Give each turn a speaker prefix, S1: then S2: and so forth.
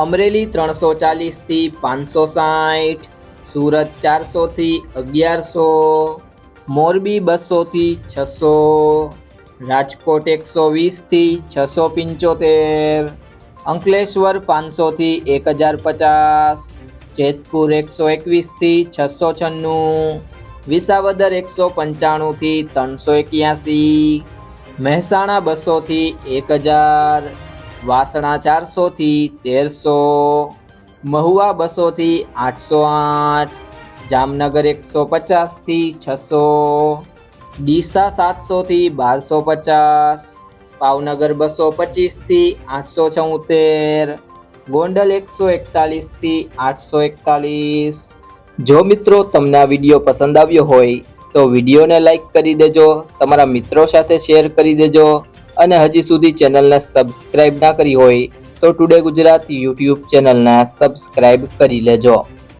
S1: અમરેલી ત્રણસો ચાલીસથી પાંચસો સાઠ, સુરત ચારસોથી અગિયારસો, મોરબી બસોથી છસો, રાજકોટ એકસો વીસથી છસો પંચોતેર, અંકલેશ્વર પાંચસોથી એક હજાર પચાસ, જેતપુર એકસો એકવીસથી છસો છન્નું, વિસાવદર એકસો પંચાણુંથી ત્રણસો એક્યાસી, મહેસાણા બસોથી એક હજાર વાસણા ચારસોથી તેરસો, મહુવા બસોથી આઠસો આઠ, જામનગર એકસો પચાસથી છસો, ડીસા સાતસોથી બારસો પચાસ ભાવનગર બસો પચીસથી આઠસો છોતેર, ગોંડલ એકસો એકતાલીસથી આઠસો એકતાલીસ. જો મિત્રો તમને આ વીડિયો પસંદ આવ્યો હોય તો વિડીયોને લાઈક કરી દેજો, તમારા મિત્રો સાથે શેર કરી દેજો અને હજી સુધી ચેનલને સબસ્ક્રાઇબ ના કરી હોય તો ટુડે ગુજરાત યુટ્યુબ ચેનલને સબસ્ક્રાઇબ કરી લેજો.